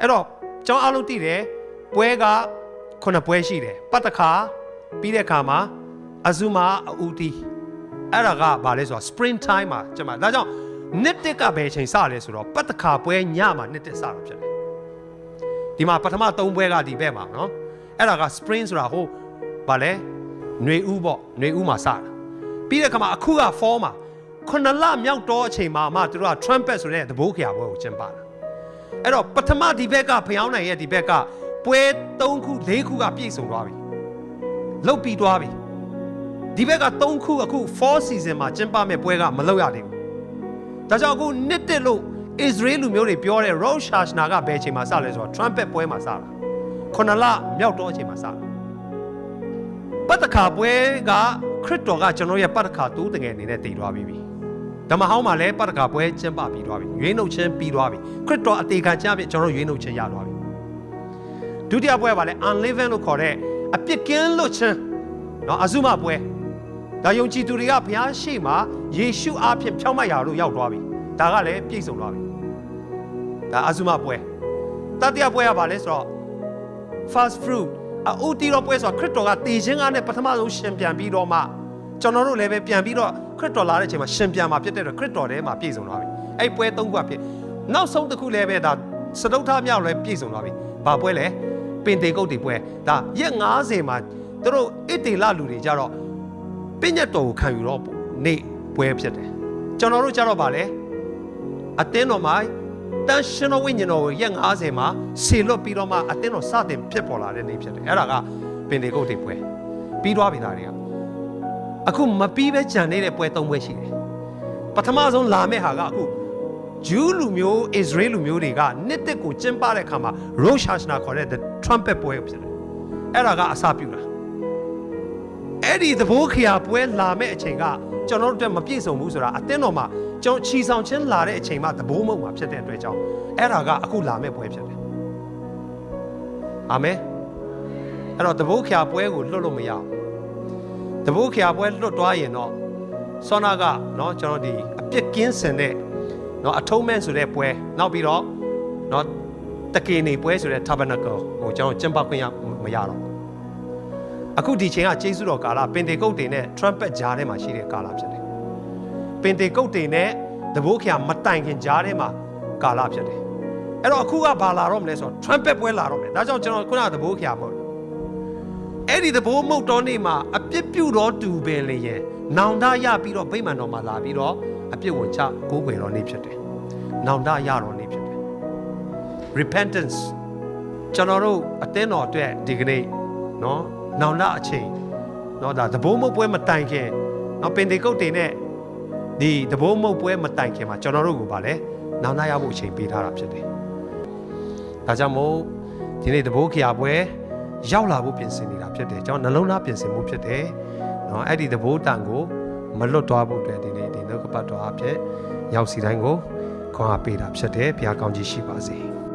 အဲ့တော့ကျွန်တော်အားလုံးသိတယ်ပွဲကခုနှစ်ပွဲရှိတယ်ပတ်တခါပြီးတဲ့အခါမှာအဇူမာအူတီအဲ့ဒါကဘာလဲဆိုတော့ spring time မှာကျွန်မဒါကြောင့်နှစ်တစ်ကဘယ်အချိန်စလဲဆိုတော့ပတ်တခါပွဲညမှာနှစ်တစ်စတာဖြစ်တယ်ဒီမှာပထမ၃ပွဲကဒီဘက်မှာနော်အဲ့ဒါက spring ဆိုတာဟိုဘာလဲຫນွေဥပေါ့ຫນွေဥမှာစတာပြီးတဲ့အခါမှာအခုက fall မှာခုနှစ်လမြောက်တော့အချိန်မှာမှသူတို့က trumpet ဆိုတဲ့သဘိုးခရာပွဲကိုကျင်းပတာ အဲ့တော့ပထမဒီဘက်ကဖျောင်းနိုင်ရဲ့ဒီဘက်ကပွဲ3ခု4ခုကပြည့်စုံသွားပြီလုတ်ပြီးသွားပြီဒီဘက်က3ခုအခု4 season မှာကျင်းပမဲ့ပွဲကမလုတ်ရသေးဘူးဒါကြောင့်အခုနှစ်တက်လို့ Israel လူမျိုးတွေပြောတဲ့ Rosh Hashanah ကဘယ်အချိန်မှာစလဲဆိုတော့ trumpet ပွဲမှာစတာခုနလမြောက်တော့အချိန်မှာစတာပတ်တခါပွဲကခရစ်တော်ကကျွန်တော်ရဲ့ပတ်တခါတူးတငယ်အနေနဲ့တည်သွားပြီးပြီ ဓမ္မဟောင်းမှာလည်းပတ္တကပွဲကျင်းပပြီးသွားပြီရွေးနှုတ်ခြင်းပြီးသွားပြီခရစ်တော်အသေးခံခြင်းအဖြစ်ကျွန်တော်တို့ရွေးနှုတ်ခြင်းရသွားပြီဒုတိယပွဲကဘာလဲ unleavened လို့ခေါ်တဲ့အပြစ်ကင်းလွတ်ခြင်းเนาะအဇုမပွဲဒါယုံကြည်သူတွေကဘုရားရှိမှယေရှုအားဖြင့်ဖြောင့်မတ်ရာလို့ရောက်သွားပြီဒါကလည်းပြည့်စုံသွားပြီဒါအဇုမပွဲတတိယပွဲကဘာလဲဆိုတော့ fast fruit အူတီရောပွဲဆိုတော့ခရစ်တော်ကတည်ခြင်းကားနဲ့ပထမဆုံးရှင်ပြန်ပြီးတော့မှ ကျွန်တော်တို့လည်းပဲပြန်ပြီးတော့ခရစ်တော်လာတဲ့အချိန်မှာရှင်ပြန်มาဖြစ်တဲ့တော့ခရစ်တော်ထဲမှာပြည့်စုံသွားပြီအဲ့ပွဲသုံးခုကဖြစ်နောက်ဆုံးတစ်ခုလည်းပဲဒါစတုထမြောက်လည်းပြည့်စုံသွားပြီဘာပွဲလဲပင်တေကုတ်တွေပွဲဒါရက်90မှာသူတို့အစ်တေလလူတွေကြတော့ပညတ်တော်ကိုခံယူတော့နေပွဲဖြစ်တယ်ကျွန်တော်တို့ကြတော့ဗာလဲအတင်းတော်မှာတန်ရှင်တော်ဝိညာဉ်တော်ကိုရက်90မှာဆေလွတ်ပြီးတော့မှအတင်းတော်စတင်ဖြစ်ပေါ်လာတဲ့နေ့ဖြစ်တယ်အဲ့ဒါကပင်တေကုတ်တွေပွဲပြီးသွားပြီသားတွေက အခုမပြီးပဲကြံနေတဲ့ပွဲသုံးပွဲရှိတယ်ပထမဆုံးလာမယ့်ဟာကအခုဂျူးလူမျိုးအစ္စရေးလူမျိုးတွေကနှစ်တစ်ကိုကျင်းပတဲ့အခါမှာ Rosh Hashanah ခေါ်တဲ့ the trumpet ပွဲဖြစ်တယ်အဲ့ဒါကအစပြုတာအဲ့ဒီသဘောခရာပွဲလာမဲ့အချိန်ကကျွန်တော်တို့အတွက်မပြည့်စုံဘူးဆိုတာအတင်းတော်မှာကျွန်တော်ခြီဆောင်ချင်းလာတဲ့အချိန်မှာသဘောမုံမှာဖြစ်တဲ့အတွက်ကြောင့်အဲ့ဒါကအခုလာမဲ့ပွဲဖြစ်တယ်အာမင်အဲ့တော့သဘောခရာပွဲကိုလွတ်လို့မရအော င်သဘောခရာပွဲလွတ်သွားရင်တော့ဆောနာကเนาะကျွန်တော်ဒီအပြစ်ကင်းစင်တဲ့เนาะအထုံးမဲ့ဆိုတဲ့ပွဲနောက်ပြီးတော့เนาะတကေနေပွဲဆိုတဲ့ tabernacle ကိုကျွန်တော်ကျင်းပခွင့်ရမရတော့ဘူး အခုဒီချိန်ကကျေးဇူးတော်ကာလပင်တေကုတ်တွေနဲ့ trumpet ကြားထဲမှာရှိတဲ့ကာလဖြစ်တယ်။ပင်တေကုတ်တွေနဲ့တဘိုးခရာမတိုင်ခင်ကြားထဲမှာကာလဖြစ်တယ်။အဲ့တော့အခုကဘာလာတော့မလဲဆိုတော့ trumpet ပွဲလာတော့မယ်။ဒါကြောင့်ကျွန်တော်ခုနကတဘိုးခရာမဟုတ်ဘူး။ အဲ့ဒီတဘိုးမုတ်တော်နေ့မှာအပြစ်ပြုတော်တူပင်လေရဲ့နောင်တရပြီးတော့ဗိမာန်တော်မှာလာပြီးတော့အပြစ်ဝင်ချကိုးကွယ်တော်နေ့ဖြစ်တယ်။နောင်တရတော်နေ့ဖြစ်တယ်။ repentance ကျွန်တော်တို့အသင်းတော်အတွက်ဒီကနေ့နော်နောင်လအချိန်နော်ဒါသဘိုးမုတ်ပွဲမတိုင်ခင်နော်ပင်တေကုတ်တွေနဲ့ဒီသဘိုးမုတ်ပွဲမတိုင်ခင်မှာကျွန်တော်တို့ကိုဗာလဲနောင်လရဖို့အချိန်ပေးထားတာဖြစ်တယ်။ဒါကြောင့်မို့ဒီနေ့သဘိုးခရာပွဲ ရောက်လာဖို့ပြင်ဆင်နေတာဖြစ်တယ်ကျွန်တော်နှလုံးသားပြင်ဆင်မှုဖြစ်တယ်။နော်အဲ့ဒီသဘိုးတန်ကိုမလွတ်သွားဖို့အတွက်ဒီနေ့ဒီနှုတ်ကပတ်တော်အဖြစ်ရောက်စီတိုင်းကိုခွန်အားပေးတာဖြစ်တယ်။ဘုရားကောင်းကြီးရှိပါစေ။